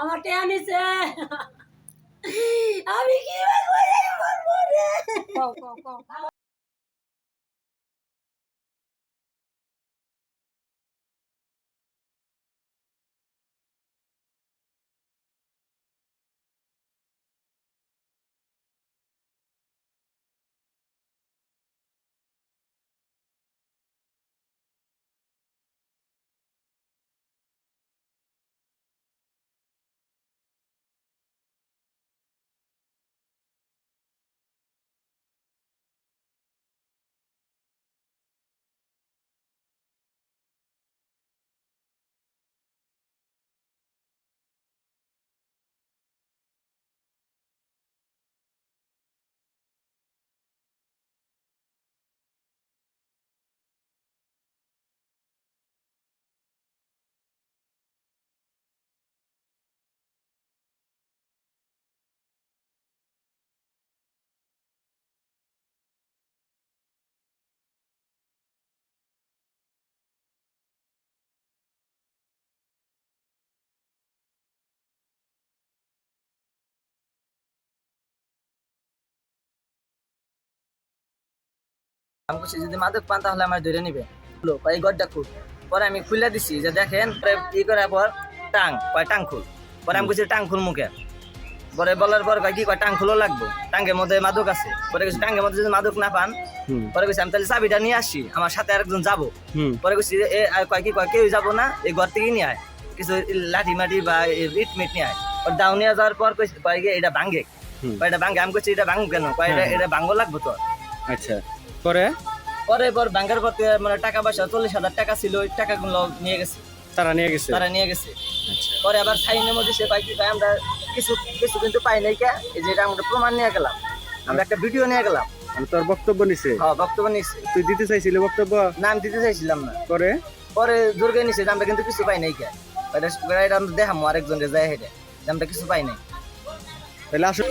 আমার টেয়া নিছে। আমি কি বলব রে? আমি বলছি যদি মাদক পান তাহলে আমার ধরে নিবে। খুলো এই গড্ডা খুল। পরে আমি খুলে দিছি যে দেখেন পরে ই করার পর টাং কয় টাং খুল। পরে আমি বলছি টাং খুল মুখে। পরে বলার পর কয় কি কয় টাং খুলো লাগবো? টাঙ্গের মধ্যে মাদক আছে। পরে কিছু টাঙ্গের মধ্যে যদি মাদক না পান? পরে কইছি আমি তাহলে চাবিটা নিয়ে আসি আমার সাথে আরেকজন যাব। পরে কইছি যে, এ কয় কি কয় কেউ যাব না এই ঘর থেকে নিয়ে আয়। কিছু লাঠি মাটি বা ইট মিট নিয়ে আয়। ওর দাও নিয়ে যাওয়ার পর কইছি কয় কি এটা ভাঙ্গে কয় এটা ভাঙ্গে আমি কইছি এটা ভাঙ কেন? কয় এটা। এটা ভাঙ্গো লাগবো তো? আচ্ছা। পরে? পরে পর ব্যাংকের পর মানে টাকা পয়সা চল্লিশ হাজার টাকা ছিল ওই টাকাগুলো নিয়ে গেছে। তারা নিয়ে গেছে? তারা নিয়ে গেছে। আচ্ছা। পরে আবার সাইনের মধ্যে সে পাই কি পাই আমরা কিছু কিছু কিন্তু পাই নাই কে? এই যে এটা আমরা প্রমাণ নিয়ে গেলাম। আমরা একটা ভিডিও নিয়ে গেলাম। মানে তোর বক্তব্য নিছে? হ্যাঁ বক্তব্য নিচ্ছে তুই দিতে চাইছিলি বক্তব্য? নাম দিতে চাইছিলাম না। পরে? পরে দুর্গে নিছে যে আমরা কিন্তু কিছু পাই নাই কে? এটা এটা আমরা দেখামো আরেকজনকে যায় হেঁটে। আমরা কিছু পাই নাই। তাহলে আসো।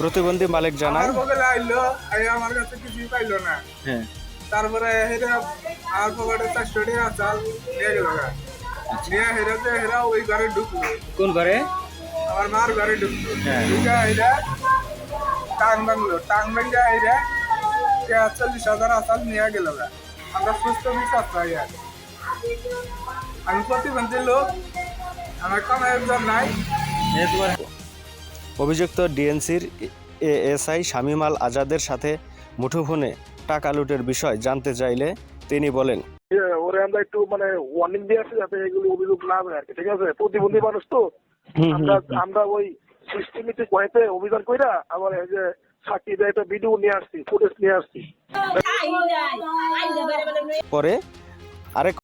প্রতিবন্ধী মালিক জানায়। আমার পকেটে আইলো আই আমার কাছে কিছুই পাইলো না। হ্যাঁ। তারপরে হেরা আমার পকেটে চারশো টাকা চাল নিয়ে গেল গা। নিয়ে হেরা যে হেরা ওই ঘরে ঢুকলো। কোন ঘরে? আমার মার ঘরে ঢুকলো। হ্যাঁ। ঢুকে হেরা টাং ভাঙলো। টাং ভাঙ্গা হেরা চল্লিশ হাজার আসাল নিয়ে গেল। আমরা সুস্থ বিশ্বাস পাই আর আমি প্রতিবন্ধী লোক। আমার কোনো একজন নাই। অভিযুক্ত ডিএনসির এএসআই শামীম আল আজাদের সাথে মুঠোফোনে টাকা লুটের বিষয় জানতে চাইলে তিনি বলেন ওরে আমরা একটু মানে ওয়ার্নিং দিয়ে আসি যাতে এগুলো অভিযোগ না হয় আর কি ঠিক আছে প্রতিবন্ধী মানুষ তো আমরা আমরা ওই সিস্টেমিতে কয়েতে অভিযান কইরা আবার এই যে সাক্ষী দেয় একটা ভিডিও নিয়ে আসছি ফুটেজ নিয়ে আসছি পরে আরেক